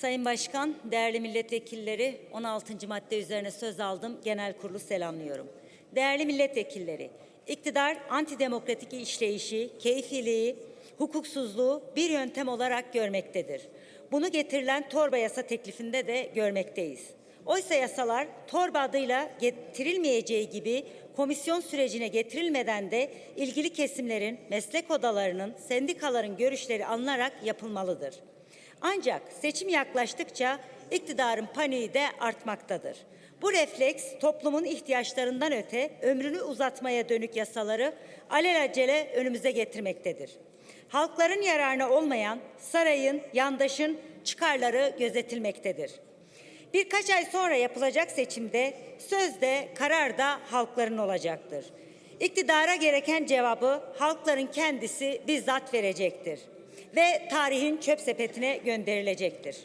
Sayın Başkan, değerli milletvekilleri 16. madde üzerine söz aldım. Genel kurulu selamlıyorum. Değerli milletvekilleri, iktidar antidemokratik işleyişi, keyfiliği, hukuksuzluğu bir yöntem olarak görmektedir. Bunu getirilen torba yasa teklifinde de görmekteyiz. Oysa yasalar torba adıyla getirilmeyeceği gibi komisyon sürecine getirilmeden de ilgili kesimlerin, meslek odalarının, sendikaların görüşleri alınarak yapılmalıdır. Ancak seçim yaklaştıkça iktidarın paniği de artmaktadır. Bu refleks toplumun ihtiyaçlarından öte ömrünü uzatmaya dönük yasaları alelacele önümüze getirmektedir. Halkların yararına olmayan sarayın, yandaşın çıkarları gözetilmektedir. Birkaç ay sonra yapılacak seçimde sözde karar da halkların olacaktır. İktidara gereken cevabı halkların kendisi bizzat verecektir ve tarihin çöp sepetine gönderilecektir.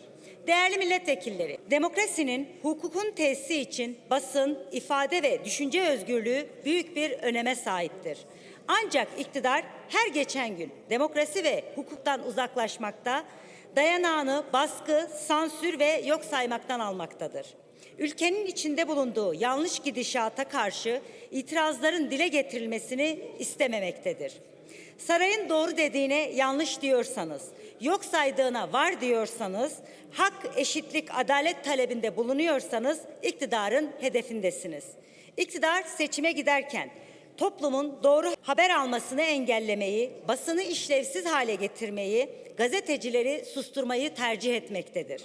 Değerli milletvekilleri, demokrasinin hukukun tesisi için basın, ifade ve düşünce özgürlüğü büyük bir öneme sahiptir. Ancak iktidar her geçen gün demokrasi ve hukuktan uzaklaşmakta, dayanağını baskı, sansür ve yok saymaktan almaktadır. Ülkenin içinde bulunduğu yanlış gidişata karşı itirazların dile getirilmesini istememektedir. Sarayın doğru dediğine yanlış diyorsanız, yok saydığına var diyorsanız, hak, eşitlik, adalet talebinde bulunuyorsanız iktidarın hedefindesiniz. İktidar seçime giderken toplumun doğru haber almasını engellemeyi, basını işlevsiz hale getirmeyi, gazetecileri susturmayı tercih etmektedir.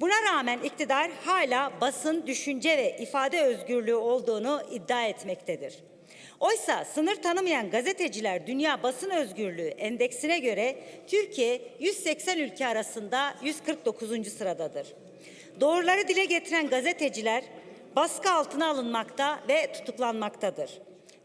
Buna rağmen iktidar hala basın, düşünce ve ifade özgürlüğü olduğunu iddia etmektedir. Oysa sınır tanımayan gazeteciler Dünya Basın Özgürlüğü Endeksine göre Türkiye 180 ülke arasında 149. sıradadır. Doğruları dile getiren gazeteciler baskı altına alınmakta ve tutuklanmaktadır.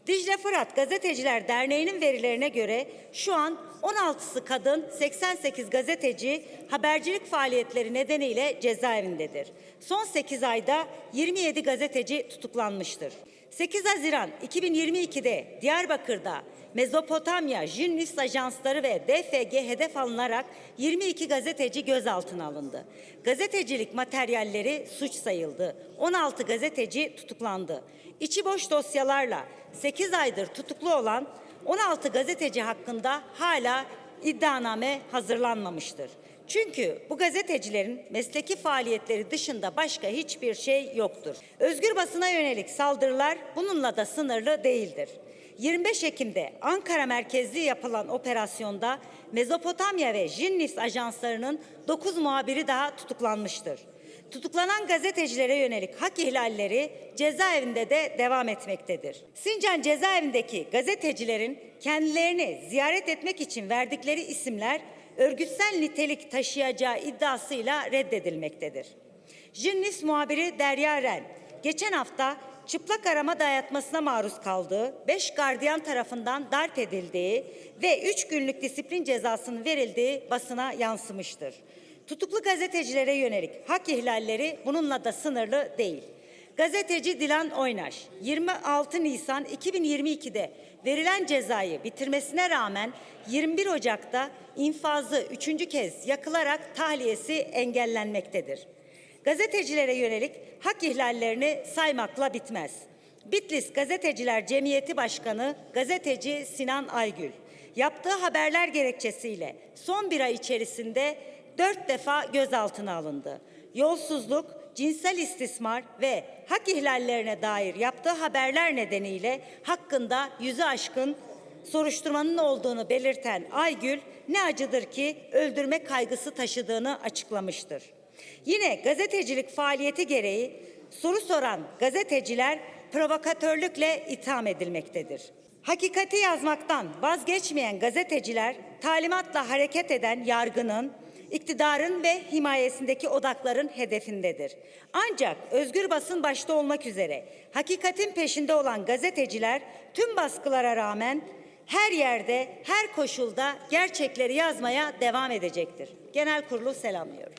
Dicle Fırat Gazeteciler Derneği'nin verilerine göre şu an 16'sı kadın, 88 gazeteci habercilik faaliyetleri nedeniyle cezaevindedir. Son 8 ayda 27 gazeteci tutuklanmıştır. 8 Haziran 2022'de Diyarbakır'da Mezopotamya, Jünnis Ajansları ve DFG hedef alınarak 22 gazeteci gözaltına alındı. Gazetecilik materyalleri suç sayıldı. 16 gazeteci tutuklandı. İçi boş dosyalarla 8 aydır tutuklu olan 16 gazeteci hakkında hala iddianame hazırlanmamıştır. Çünkü bu gazetecilerin mesleki faaliyetleri dışında başka hiçbir şey yoktur. Özgür basına yönelik saldırılar bununla da sınırlı değildir. 25 Ekim'de Ankara merkezli yapılan operasyonda Mezopotamya ve Jinnis ajanslarının 9 muhabiri daha tutuklanmıştır. Tutuklanan gazetecilere yönelik hak ihlalleri cezaevinde de devam etmektedir. Sincan cezaevindeki gazetecilerin kendilerini ziyaret etmek için verdikleri isimler örgütsel nitelik taşıyacağı iddiasıyla reddedilmektedir. Jinnis muhabiri Derya Ren, geçen hafta çıplak arama dayatmasına maruz kaldığı, beş gardiyan tarafından darp edildiği ve üç günlük disiplin cezasının verildiği basına yansımıştır. Tutuklu gazetecilere yönelik hak ihlalleri bununla da sınırlı değil. Gazeteci Dilan Oynaş 26 Nisan 2022'de verilen cezayı bitirmesine rağmen 21 Ocak'ta infazı üçüncü kez yakılarak tahliyesi engellenmektedir. Gazetecilere yönelik hak ihlallerini saymakla bitmez. Bitlis Gazeteciler Cemiyeti Başkanı gazeteci Sinan Aygül yaptığı haberler gerekçesiyle son bir ay içerisinde dört defa gözaltına alındı. Yolsuzluk, cinsel istismar ve hak ihlallerine dair yaptığı haberler nedeniyle hakkında yüzü aşkın soruşturmanın olduğunu belirten Aygül ne acıdır ki öldürme kaygısı taşıdığını açıklamıştır. Yine gazetecilik faaliyeti gereği soru soran gazeteciler provokatörlükle itham edilmektedir. Hakikati yazmaktan vazgeçmeyen gazeteciler talimatla hareket eden yargının iktidarın ve himayesindeki odakların hedefindedir. Ancak özgür basın başta olmak üzere hakikatin peşinde olan gazeteciler tüm baskılara rağmen her yerde, her koşulda gerçekleri yazmaya devam edecektir. Genel kurulu selamlıyorum.